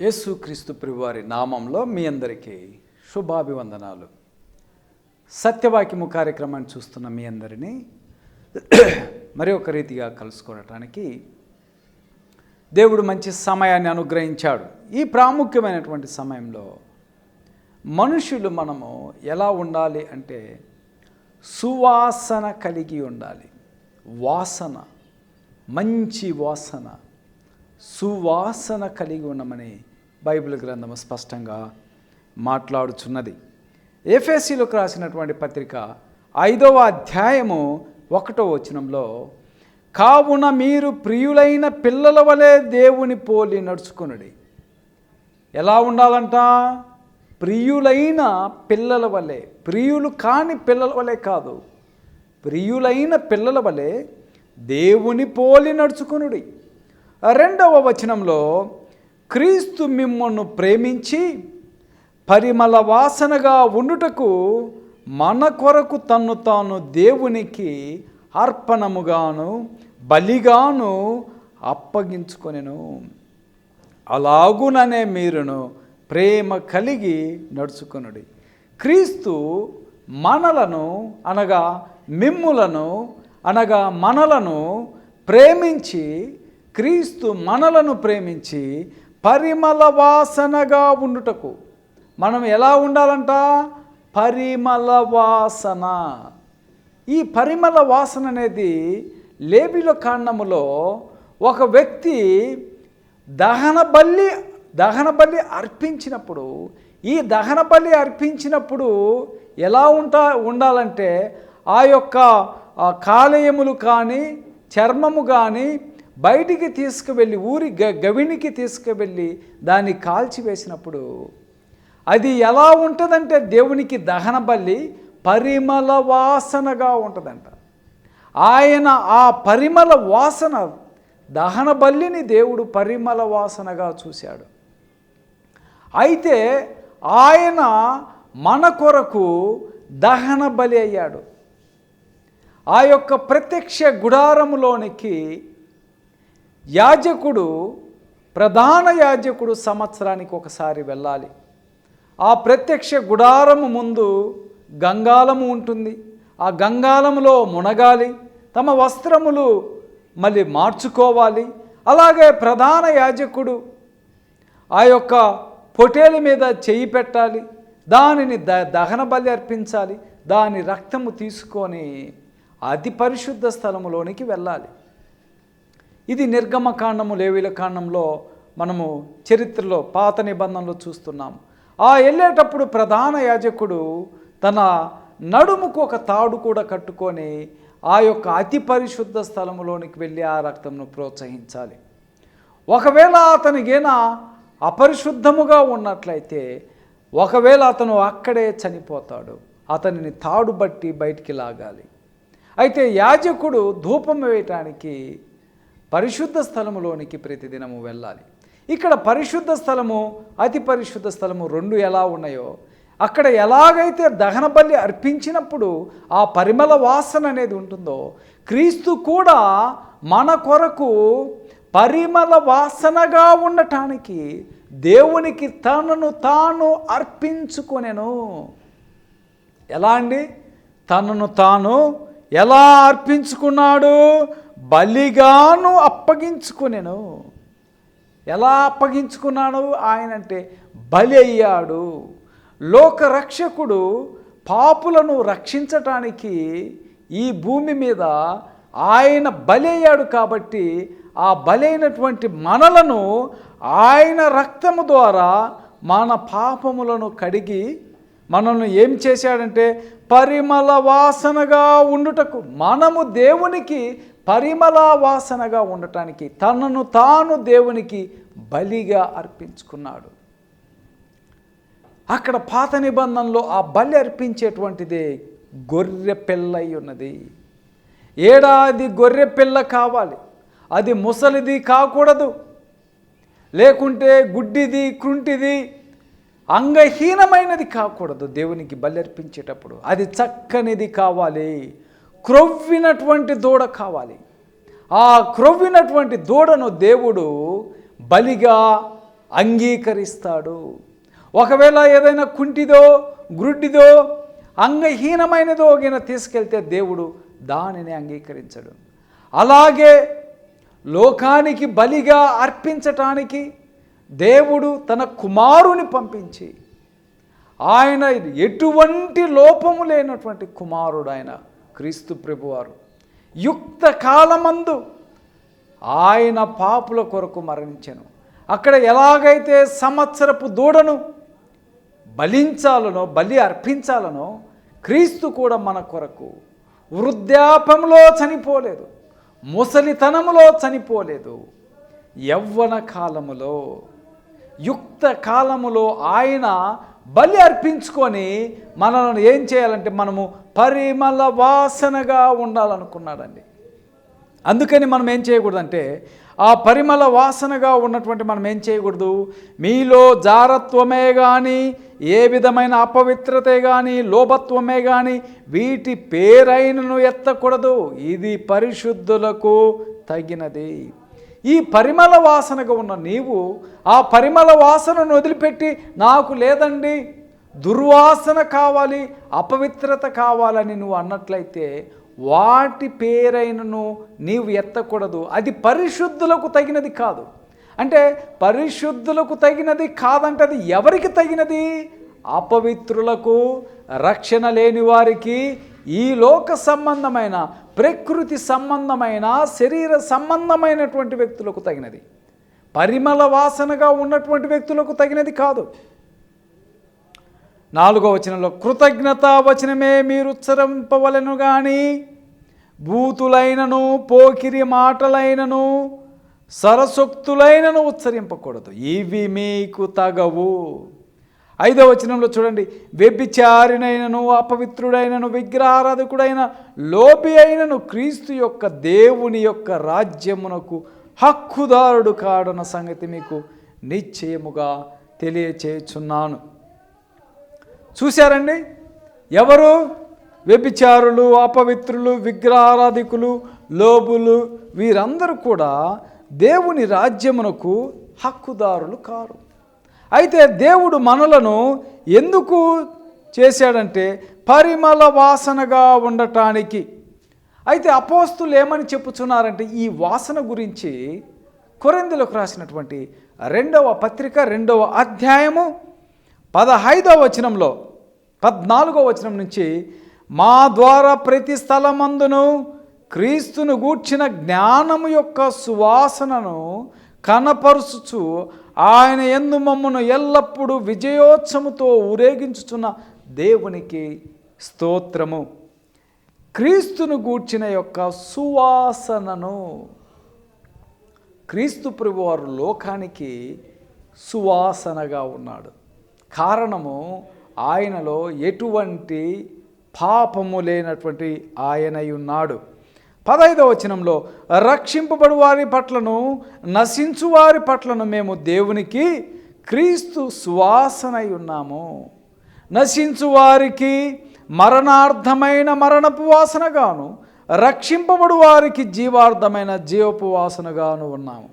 యేసుక్రీస్తు ప్రభువారి నామంలో మీ అందరికీ శుభాభివందనాలు. సత్యవాక్యము కార్యక్రమాన్ని చూస్తున్న మీ అందరినీ మరి ఒక రీతిగా కలుసుకోవటానికి దేవుడు మంచి సమయాన్ని అనుగ్రహించాడు. ఈ ప్రాముఖ్యమైనటువంటి సమయంలో మనుషులు మనము ఎలా ఉండాలి అంటే సువాసన కలిగి ఉండాలి. వాసన మంచి వాసన సువాసన కలిగి ఉండమని బైబిల్ గ్రంథము స్పష్టంగా మాట్లాడుచున్నది. ఏఫేసీలకు రాసినటువంటి పత్రిక ఐదవ అధ్యాయము ఒకటో వచనంలో కావున మీరు ప్రియులైన పిల్లల వలె దేవుని పోలి నడుచుకునుడి. ఎలా ఉండాలంట? ప్రియులైన పిల్లల వలె ప్రియులు కాని పిల్లల వలె కాదు. ప్రియులైన పిల్లల వలె దేవుని పోలి నడుచుకునుడి. రెండవ వచనంలో క్రీస్తు మిమ్మల్ని ప్రేమించి పరిమళ వాసనగా ఉండుటకు మన కొరకు తన్ను తాను దేవునికి అర్పణముగాను బలిగాను అప్పగించుకొనెను. అలాగుననే మీరును ప్రేమ కలిగి నడుచుకొనుడి. క్రీస్తు మనలను అనగా మిమ్ములను అనగా మనలను ప్రేమించి క్రీస్తు మనలను ప్రేమించి పరిమళ వాసనగా ఉండుటకు. మనం ఎలా ఉండాలంట? పరిమళ వాసన. ఈ పరిమళ వాసన అనేది లేబిల కాండములో ఒక వ్యక్తి దహన బల్లి దహన బలి అర్పించినప్పుడు ఈ దహన బలి అర్పించినప్పుడు ఎలా ఉంటా ఉండాలంటే ఆ యొక్క కాలేయములు కానీ చర్మము కానీ బయటికి తీసుకువెళ్ళి ఊరి గ గవినికి తీసుకువెళ్ళి దాన్ని కాల్చివేసినప్పుడు అది ఎలా ఉంటుందంటే దేవునికి దహన బల్లి పరిమళ వాసనగా ఉంటుందంట. ఆయన ఆ పరిమళ వాసన దహన బల్లిని దేవుడు పరిమళ వాసనగా చూశాడు. అయితే ఆయన మన కొరకు దహన బలి అయ్యాడు. ఆ యొక్క ప్రత్యక్ష గుడారములోనికి యాజకుడు ప్రధాన యాజకుడు సంవత్సరానికి ఒకసారి వెళ్ళాలి. ఆ ప్రత్యక్ష గుడారము ముందు గంగాలము ఉంటుంది. ఆ గంగాలములో మునగాలి తమ వస్త్రములు మళ్ళీ మార్చుకోవాలి. అలాగే ప్రధాన యాజకుడు ఆ యొక్క పొటేల మీద చేయి పెట్టాలి. దానిని ద దహన బలి అర్పించాలి. దాని రక్తము తీసుకొని అతి పరిశుద్ధ స్థలములోనికి వెళ్ళాలి. ఇది నిర్గమకాండము లేవీల కాండంలో మనము చరిత్రలో పాత నిబంధనలో చూస్తున్నాం. ఆ వెళ్ళేటప్పుడు ప్రధాన యాజకుడు తన నడుముకు ఒక తాడు కూడా కట్టుకొని ఆ యొక్క అతి పరిశుద్ధ స్థలములోనికి వెళ్ళి ఆ రక్తంను ప్రోత్సహించాలి. ఒకవేళ అతనికైనా అపరిశుద్ధముగా ఉన్నట్లయితే ఒకవేళ అతను అక్కడే చనిపోతాడు అతనిని తాడు బట్టి బయటికి లాగాలి. అయితే యాజకుడు ధూపం వేయటానికి పరిశుద్ధ స్థలములోనికి ప్రతిదినము వెళ్ళాలి. ఇక్కడ పరిశుద్ధ స్థలము అతి పరిశుద్ధ స్థలము రెండు ఎలా ఉన్నాయో అక్కడ ఎలాగైతే దహన బలి అర్పించినప్పుడు ఆ పరిమళ వాసన అనేది ఉంటుందో క్రీస్తు కూడా మన కొరకు పరిమళ వాసనగా ఉండటానికి దేవునికి తనను తాను అర్పించుకొనెను. ఎలా అండి? తనను తాను ఎలా అర్పించుకున్నాడు? బలిగాను అప్పగించుకునేను. ఎలా అప్పగించుకున్నాను ఆయన అంటే బలి అయ్యాడు. లోకరక్షకుడు పాపులను రక్షించటానికి ఈ భూమి మీద ఆయన బలి అయ్యాడు కాబట్టి ఆ బలైనటువంటి మనలను ఆయన రక్తము ద్వారా మన పాపములను కడిగి మనల్ని ఏం చేశాడంటే పరిమళ వాసనగా ఉండుటకు మనము దేవునికి పరిమళ వాసనగా ఉండటానికి తనను తాను దేవునికి బలిగా అర్పించుకున్నాడు. అక్కడ పాత నిబంధనలో ఆ బలి అర్పించేటువంటిదే గొర్రె పిల్లై ఉన్నది. ఏడాది గొర్రె పిల్ల కావాలి. అది ముసలిది కాకూడదు. లేకుంటే గుడ్డిది కృంటిది అంగహీనమైనది కాకూడదు దేవునికి బలి అర్పించేటప్పుడు. అది చక్కనిది కావాలి. క్రొవ్వినటువంటి దూడ కావాలి. ఆ క్రొవ్వినటువంటి దూడను దేవుడు బలిగా అంగీకరిస్తాడు. ఒకవేళ ఏదైనా కుంటిదో గ్రుడ్డిదో అంగహీనమైనదో గిన తీసుకెళ్తే దేవుడు దానిని అంగీకరించడు. అలాగే లోకానికి బలిగా అర్పించటానికి దేవుడు తన కుమారుని పంపించి ఆయన ఎటువంటి లోపము లేనటువంటి కుమారుడు ఆయన క్రీస్తు ప్రభువారు. యుక్త కాలమందు ఆయన పాపుల కొరకు మరణించెను. అక్కడ ఎలాగైతే సంవత్సరపు దూడను బలించాలనో బలి అర్పించాలనో క్రీస్తు కూడా మన కొరకు వృద్ధాపంలో చనిపోలేదు ముసలితనములో చనిపోలేదు. యవ్వన కాలములో యుక్త కాలములో ఆయన బలి అర్పించుకొని మనల్ని ఏం చేయాలంటే మనము పరిమళ వాసనగా ఉండాలనుకున్నాడండి. అందుకని మనం ఏం చేయకూడదంటే ఆ పరిమళ వాసనగా ఉన్నటువంటి మనం ఏం చేయకూడదు? మీలో జారత్వమే కానీ ఏ విధమైన అపవిత్రతే కానీ లోభత్వమే కానీ వీటి పేరైనను ఎత్తకూడదు. ఇది పరిశుద్ధులకు తగినది. ఈ పరిమళ వాసనగా ఉన్న నీవు ఆ పరిమళ వాసనను వదిలిపెట్టి నాకు లేదండి దుర్వాసన కావాలి అపవిత్రత కావాలని నువ్వు అన్నట్లయితే వాటి పేరైనను నీవు ఎత్తకూడదు. అది పరిశుద్ధులకు తగినది కాదు. అంటే పరిశుద్ధులకు తగినది కాదంటే అది ఎవరికి తగినది? అపవిత్రులకు రక్షణ లేని వారికి ఈ లోక సంబంధమైన ప్రకృతి సంబంధమైన శరీర సంబంధమైనటువంటి వ్యక్తులకు తగినది. పరిమళ వాసనగా ఉన్నటువంటి వ్యక్తులకు తగినది కాదు. నాలుగో వచనంలో కృతజ్ఞత వచనమే మీరు ఉచ్చరింపవలను కానీ భూతులైనను పోకిరి మాటలైనను సరసొక్తులైనను ఉచ్చరింపకూడదు. ఇవి మీకు తగవు. ఐదో వచనంలో చూడండి వ్యభిచారినైనను అపవిత్రుడైనను విగ్రహారాధకుడైన లోపి అయినను క్రీస్తు యొక్క దేవుని యొక్క రాజ్యమునకు హక్కుదారుడు కాడన్న సంగతి మీకు నిశ్చయముగా తెలియచేచున్నాను చూశారండి? ఎవరు? వ్యభిచారులు అపవిత్రులు విగ్రహారాధికులు లోబులు వీరందరూ కూడా దేవుని రాజ్యమునకు హక్కుదారులు కారు. అయితే దేవుడు మనలను ఎందుకు చేశాడంటే పరిమళ వాసనగా ఉండటానికి. అయితే అపోస్తులు ఏమని చెప్పుచున్నారంటే ఈ వాసన గురించి కొరిందులకు రాసినటువంటి రెండవ పత్రిక రెండవ అధ్యాయము పదహైదవ వచనంలో పద్నాలుగో వచనం నుంచి మా ద్వారా ప్రతి స్థలమందును క్రీస్తును గూర్చిన జ్ఞానము యొక్క సువాసనను కనపరుచుచు ఆయన ఎందు మమ్మను ఎల్లప్పుడూ విజయోత్సముతో ఊరేగించుచున్న దేవునికి స్తోత్రము. క్రీస్తును గూర్చిన యొక్క సువాసనను క్రీస్తు ప్రభువారు లోకానికి సువాసనగా ఉన్నాడు. కారణము ఆయనలో ఎటువంటి పాపము లేనటువంటి ఆయనై ఉన్నాడు. పదైదవ వచనంలో రక్షింపబడు వారి పట్లను నశించు వారి పట్లను మేము దేవునికి క్రీస్తు సువాసనై ఉన్నాము. నశించు వారికి మరణార్థమైన మరణపు వాసనగాను రక్షింపబడు వారికి జీవార్థమైన జీవపు వాసనగాను ఉన్నాము.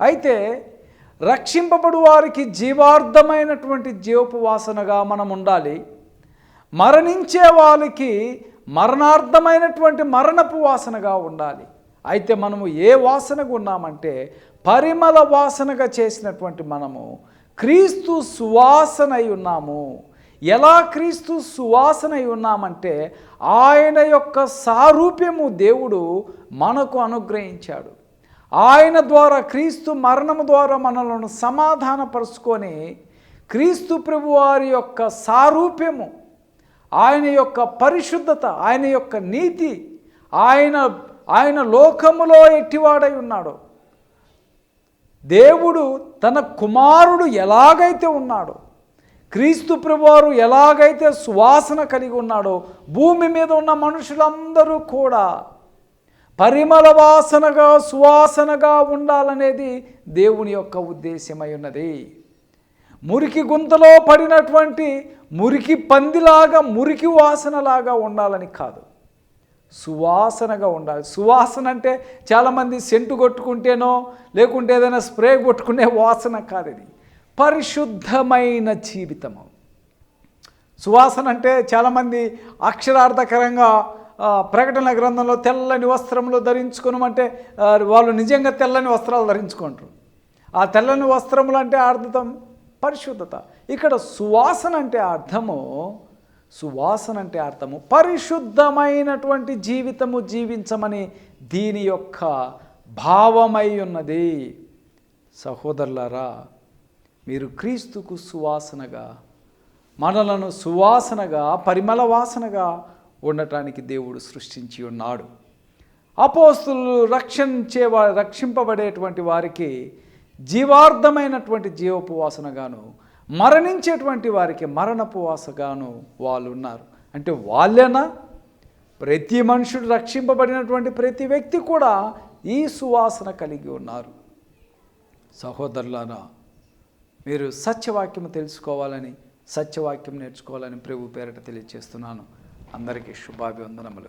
అయితే రక్షింపబడు వారికి జీవార్థమైనటువంటి జీవోపవాసనగా మనం ఉండాలి మరణించే వాళ్ళకి మరణార్థమైనటువంటి మరణపు వాసనగా ఉండాలి. అయితే మనము ఏ వాసనగా ఉన్నామంటే పరిమళ వాసనగా చేసినటువంటి మనము క్రీస్తు సువాసనై ఉన్నాము. ఎలా క్రీస్తు సువాసనై ఉన్నామంటే ఆయన యొక్క సారూప్యము దేవుడు మనకు అనుగ్రహించాడు. ఆయన ద్వారా క్రీస్తు మరణము ద్వారా మనలను సమాధానపరుచుకొని క్రీస్తు ప్రభువారి యొక్క సారూప్యము ఆయన యొక్క పరిశుద్ధత ఆయన యొక్క నీతి ఆయన ఆయన లోకములో ఎట్టివాడై ఉన్నాడో. దేవుడు తన కుమారుడు ఎలాగైతే ఉన్నాడో క్రీస్తు ప్రభువారు ఎలాగైతే సువాసన కలిగి ఉన్నాడో భూమి మీద ఉన్న మనుషులందరూ కూడా పరిమళ వాసనగా సువాసనగా ఉండాలనేది దేవుని యొక్క ఉద్దేశమై ఉన్నది. మురికి గుంతలో పడినటువంటి మురికి పందిలాగా మురికి వాసనలాగా ఉండాలని కాదు. సువాసనగా ఉండాలి. సువాసన అంటే చాలామంది సెంటు కొట్టుకుంటేనో లేకుంటే ఏదైనా స్ప్రే కొట్టుకునే వాసన కాదు ఇది. పరిశుద్ధమైన జీవితము. సువాసన అంటే చాలామంది అక్షరార్థకరంగా ప్రకటన గ్రంథంలో తెల్లని వస్త్రములు ధరించుకోనమంటే వాళ్ళు నిజంగా తెల్లని వస్త్రాలు ధరించుకుంటారు. ఆ తెల్లని వస్త్రములు అంటే అర్థం పరిశుద్ధత. ఇక్కడ సువాసన అంటే అర్థము సువాసన అంటే అర్థము. పరిశుద్ధమైనటువంటి జీవితము జీవించమని దీని యొక్క భావమై ఉన్నది. సహోదరులారా మీరు క్రీస్తుకు సువాసనగా మనలను సువాసనగా పరిమళ వాసనగా ఉండటానికి దేవుడు సృష్టించి ఉన్నాడు. అపోస్తులు రక్షించే వా రక్షింపబడేటువంటి వారికి జీవార్థమైనటువంటి జీవపు వాసనగాను మరణించేటువంటి వారికి మరణపు వాసగాను వాళ్ళు ఉన్నారు. అంటే వాళ్ళేనా? ప్రతి మనుషుడు రక్షింపబడినటువంటి ప్రతి వ్యక్తి కూడా ఈ సువాసన కలిగి ఉన్నారు. సహోదరులారా మీరు సత్యవాక్యం తెలుసుకోవాలని సత్యవాక్యం నేర్చుకోవాలని ప్రభు పేరట తెలియజేస్తున్నాను అందరికీ శుభాభివందనములు.